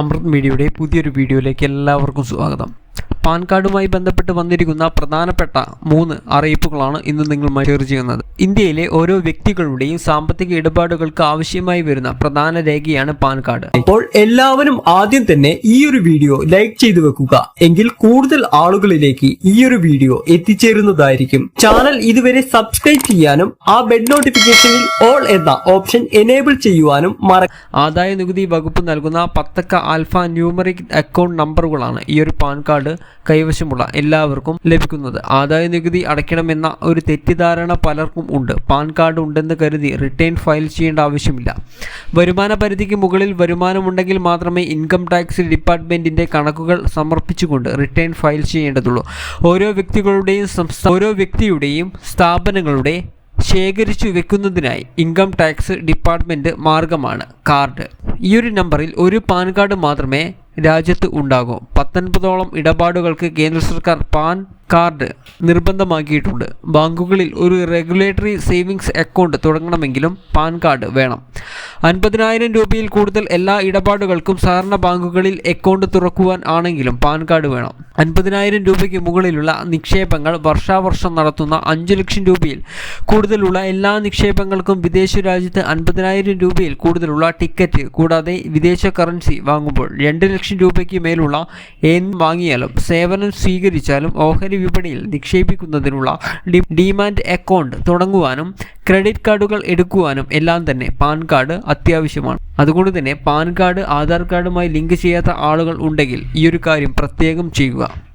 അമൃത് മീഡിയയുടെ പുതിയൊരു വീഡിയോയിലേക്ക് എല്ലാവർക്കും സ്വാഗതം. പാൻ കാർഡുമായി ബന്ധപ്പെട്ട് വന്നിരിക്കുന്ന പ്രധാനപ്പെട്ട മൂന്ന് അറിയിപ്പുകളാണ് ഇന്ന് നിങ്ങളുമായി ഷെയർ ചെയ്യുന്നത്. ഇന്ത്യയിലെ ഓരോ വ്യക്തികളുടെയും സാമ്പത്തിക ഇടപാടുകൾക്ക് ആവശ്യമായി വരുന്ന പ്രധാന രേഖയാണ് പാൻ കാർഡ്. അപ്പോൾ എല്ലാവരും ആദ്യം തന്നെ ഈ ഒരു വീഡിയോ ലൈക്ക് ചെയ്തു വെക്കുക. എങ്കിൽ കൂടുതൽ ആളുകളിലേക്ക് ഈ ഒരു വീഡിയോ എത്തിച്ചേരുന്നതായിരിക്കും. ചാനൽ ഇതുവരെ സബ്സ്ക്രൈബ് ചെയ്യാനും ആ ബെഡ് നോട്ടിഫിക്കേഷനിൽ ഓൾ എന്ന ഓപ്ഷൻ എനേബിൾ ചെയ്യുവാനും മറ ആദായ നികുതി വകുപ്പ് നൽകുന്ന പത്തക്ക ആൽഫ ന്യൂമറിക് അക്കൗണ്ട് നമ്പറുകളാണ് ഈ ഒരു പാൻ കാർഡ് കൈവശമുള്ള എല്ലാവർക്കും ലഭിക്കുന്നത്. ആദായ നികുതി അടയ്ക്കണമെന്ന ഒരു തെറ്റിദ്ധാരണ പലർക്കും ഉണ്ട്. പാൻ കാർഡ് ഉണ്ടെന്ന് കരുതി റിട്ടേൺ ഫയൽ ചെയ്യേണ്ട ആവശ്യമില്ല. വരുമാന പരിധിക്ക് മുകളിൽ വരുമാനമുണ്ടെങ്കിൽ മാത്രമേ ഇൻകം ടാക്സ് ഡിപ്പാർട്ട്മെന്റിന്റെ കണക്കുകൾ സമർപ്പിച്ചുകൊണ്ട് റിട്ടേൺ ഫയൽ ചെയ്യേണ്ടതുള്ളൂ. ഓരോ വ്യക്തികളുടെയും ഓരോ വ്യക്തിയുടെയും സ്ഥാപനങ്ങളുടെ ശേഖരിച്ചു വെക്കുന്നതിനായി ഇൻകം ടാക്സ് ഡിപ്പാർട്ട്മെന്റ് മാർഗമാണ് കാർഡ്. ഈ ഒരു നമ്പറിൽ ഒരു പാൻ കാർഡ് മാത്രമേ രാജ്യത്ത് ഉണ്ടാകും. പത്തൊൻപതോളം ഇടപാടുകൾക്ക് കേന്ദ്ര സർക്കാർ പാൻ കാർഡ് നിർബന്ധമാക്കിയിട്ടുണ്ട്. ബാങ്കുകളിൽ ഒരു റെഗുലേറ്ററി സേവിങ്സ് അക്കൗണ്ട് തുടങ്ങണമെങ്കിലും പാൻ കാർഡ് വേണം. അൻപതിനായിരം രൂപയിൽ കൂടുതൽ എല്ലാ ഇടപാടുകൾക്കും സഹകരണ ബാങ്കുകളിൽ അക്കൗണ്ട് തുറക്കുവാൻ ആണെങ്കിലും പാൻ കാർഡ് വേണം. അൻപതിനായിരം രൂപയ്ക്ക് മുകളിലുള്ള നിക്ഷേപങ്ങൾ വർഷാവർഷം നടത്തുന്ന അഞ്ച് ലക്ഷം രൂപയിൽ കൂടുതലുള്ള എല്ലാ നിക്ഷേപങ്ങൾക്കും വിദേശ രാജ്യത്ത് അൻപതിനായിരം രൂപയിൽ കൂടുതലുള്ള ടിക്കറ്റ് കൂടാതെ വിദേശ കറൻസി വാങ്ങുമ്പോൾ രണ്ട് ലക്ഷം രൂപയ്ക്ക് മേലുള്ള എന്ത് വാങ്ങിയാലും സേവനം സ്വീകരിച്ചാലും ഓഹരി വിപണിയിൽ നിക്ഷേപിക്കുന്നതിനുള്ള ഡിമാൻഡ് അക്കൗണ്ട് തുടങ്ങുവാനും ക്രെഡിറ്റ് കാർഡുകൾ എടുക്കുവാനും എല്ലാം തന്നെ പാൻ കാർഡ് അത്യാവശ്യമാണ്. അതുകൊണ്ട് തന്നെ പാൻ കാർഡ് ആധാർ കാർഡുമായി ലിങ്ക് ചെയ്യാത്ത ആളുകൾ ഉണ്ടെങ്കിൽ ഈ ഒരു കാര്യം പ്രത്യേകം ചെയ്യുക.